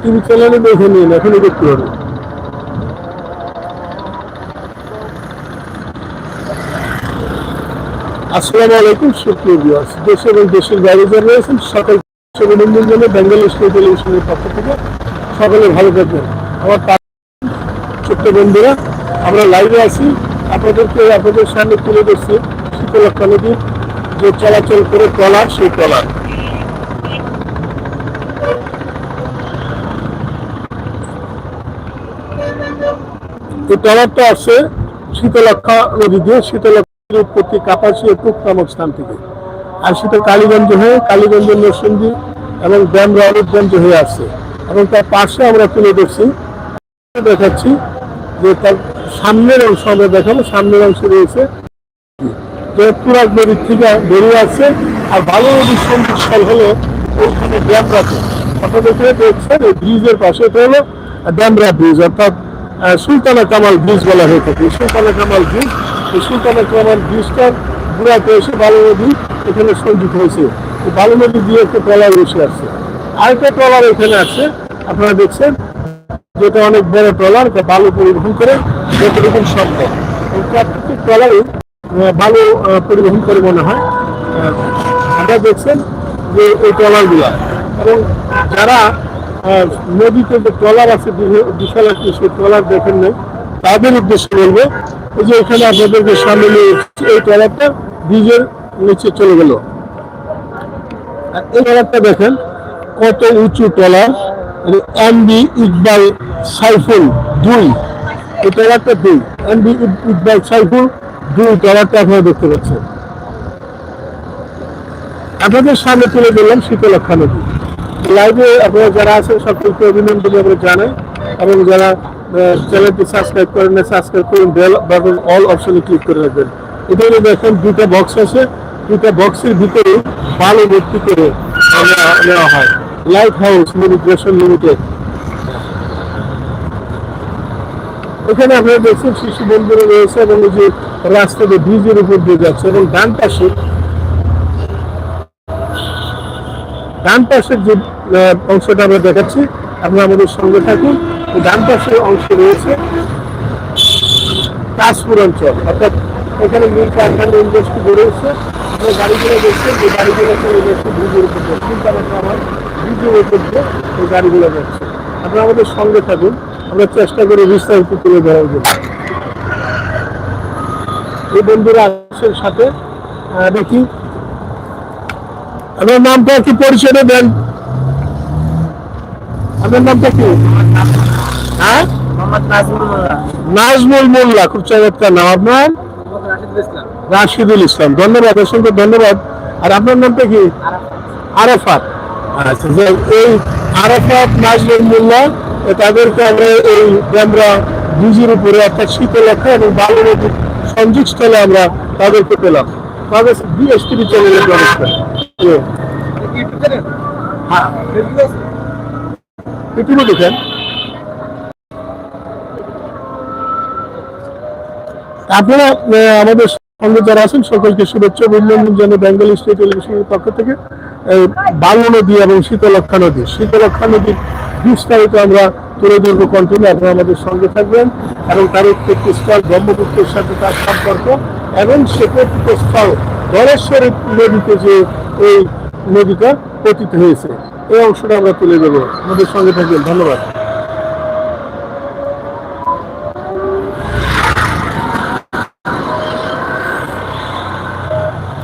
TV চ্যানেলে দেখে নিন, এখনই দেখতে পারবেন আসসালামু আলাইকুম, সুপ্রিয় এবং দেশের বাইরে যারা রয়েছেন সকল অভিনন্দন জানাই। বেঙ্গল স্টেট টেলিভিশনের পক্ষ থেকে সকলে ভালো থাকবেন। আমার ছোট্ট বন্ধুরা, আমরা লাইভে আছি। আপনাদেরকে, আপনাদের সামনে তুলে ধরছি শীতলক্ষা নদীর যে চলাচল করে ট্রলার, সেই ট্রলার। এই ট্রলারটা আসছে শীতলক্ষা নদী দিয়ে শীতলক্ষা উৎপত্তি কাপাসিয়া টুক নামক স্থান থেকে। আর সেটা কালীগঞ্জ হয়ে কালীগঞ্জ, নরসিংদী এবং ড্যাম রাউলগঞ্জ হয়ে আসছে। এবং তার পাশে আমরা তুলে দেখছি দেখাচ্ছি যে তার সামনের অংশ আমরা দেখাবো, সামনের অংশে রয়েছে যে তুরাগ নদীর থেকে বেরিয়ে আসছে। আর ভালো নদীর সন্ধিস্থল হলো ওইখানে ড্যামরাতে এখানে দেখছেন ব্রিজের পাশে এটা হলো ড্যামরা ব্রিজ, অর্থাৎ সুলতানা কামাল ব্রিজ বলা হয়ে থাকে। সুলতানা কামাল ব্রিজ এই সুলতানা কামাল ব্রিজটার বুড়াতে এসে বালু নদী এখানে সংযুক্ত হয়েছে। বালু নদী দিয়ে একটা ট্রলার এসে আসছে আরেকটা ট্রলার এখানে আসছে আপনারা দেখছেন যেটা অনেক বড় ট্রলার বালু পরিবহন করে যতটুকু সম্ভব। এই প্রাকৃতিক ট্রলারে আহ, বালু পরিবহন করে মনে হয়। আপনারা দেখছেন যে এই ট্রলারগুলা। এবং যারা নদীতে যে ট্রলার আছে বিশাল একটি সেই ট্রলার দেখেন নাই। তাদের উদ্দেশ্যে বলব, এই যে এখানে আপনাদেরকে সামনে এই ট্রলারটা ব্রিজের নিচে চলে গেল। আর এই ট্রলারটা দেখেন, কত উঁচু ট্রলার এমবি ইকবাল সাইফুল দুই। এই ট্রলারটা দুই এমবি ইকবাল সাইফুল দুই ট্রলারটা আপনারা দেখতে পাচ্ছেন। আপনাদের সামনে তুলে দিলাম শীতলক্ষা নদী। লাইভে আপনারা যারা আছেন সকলকে অভিনন্দন আমরা জানাই এবং যারা চ্যানেলটি সাবস্ক্রাইব করেন না সাবস্ক্রাইব করুন বেল বাটন অল অপশনে ক্লিক করে রাখবেন। এখানে দেখেন দুটা বক্স আছে। দুটা বক্সের ভিতরে বালু ভর্তি করে নেওয়া- হয়। লাইট হাউস মিনিগ্রেশন লিমিটেড এখানে আপনারা দেখছেন শিশু বন্ধুরা রয়েছে এবং যে রাস্তাতে ব্রিজের উপর দিয়ে যাচ্ছে এবং ডান পাশে, ডান পাশের যে অংশটা আমরা দেখাচ্ছি। আপনারা আমাদের সঙ্গে থাকুন। ডান পাশের অংশ রয়েছে। কাশপুর অঞ্চল, অর্থাৎ এখানে মিল কারখানা ইন্ডাস্ট্রি গড়ে উঠছে। আমরা গাড়িগুলো দেখছেন যে গাড়িগুলো চলে যাচ্ছে উপর আমার উপর দিয়ে এই গাড়িগুলো যাচ্ছে। আপনারা আমাদের সঙ্গে থাকুন। আমরা চেষ্টা করি বিস্তারিত তুলে ধরার জন্য। এই বন্ধুরা আসেন সাথে দেখি। আপনার নামটা কি পরিচয় দেন? আপনার নামটা কি? হ্যাঁ? নাজমুল মোল্লা। খুব চমৎকার নাম আপনার? রাশিদুল ইসলাম। ধন্যবাদ অসংখ্য ধন্যবাদ। আর আপনার নামটা কি? আরাফাত। আচ্ছা এই আরাফাত নাজমুল মোল্লা তাদেরকে আমরা এই আমরা ব্রিজের উপরে অর্থাৎ শীতলক্ষা এবং বালু নদীর সংযোগস্থলে আমরা তাদেরকে পেলাম। তাদের বিএসটিভি চ্যানেলে প্রবেশ করে হ্যাঁ। এটুকু দেখেন। আপনারা আমাদের সঙ্গে যারা আছেন, সকলকে শুভেচ্ছা অভিনন্দন জানিয়ে বেঙ্গল স্টেট টেলিভিশনের পক্ষ থেকে বালু নদী এবং শীতলক্ষা নদী। শীতলক্ষা নদীর বিস্তারিত আমরা তুলে ধরবো কন্টিনিউ। আপনারা আমাদের সঙ্গে থাকবেন এবং তার উৎপত্তি স্থল ব্রহ্মপুত্রের সাথে তার সম্পর্ক এবং সে প্রকৃত স্থল ধরেশ্বরী নদীতে যে এই নদীটা পতিত হয়েছে। এই অংশটা আমরা তুলে দেবো। আমাদের সঙ্গে থাকবেন। ধন্যবাদ।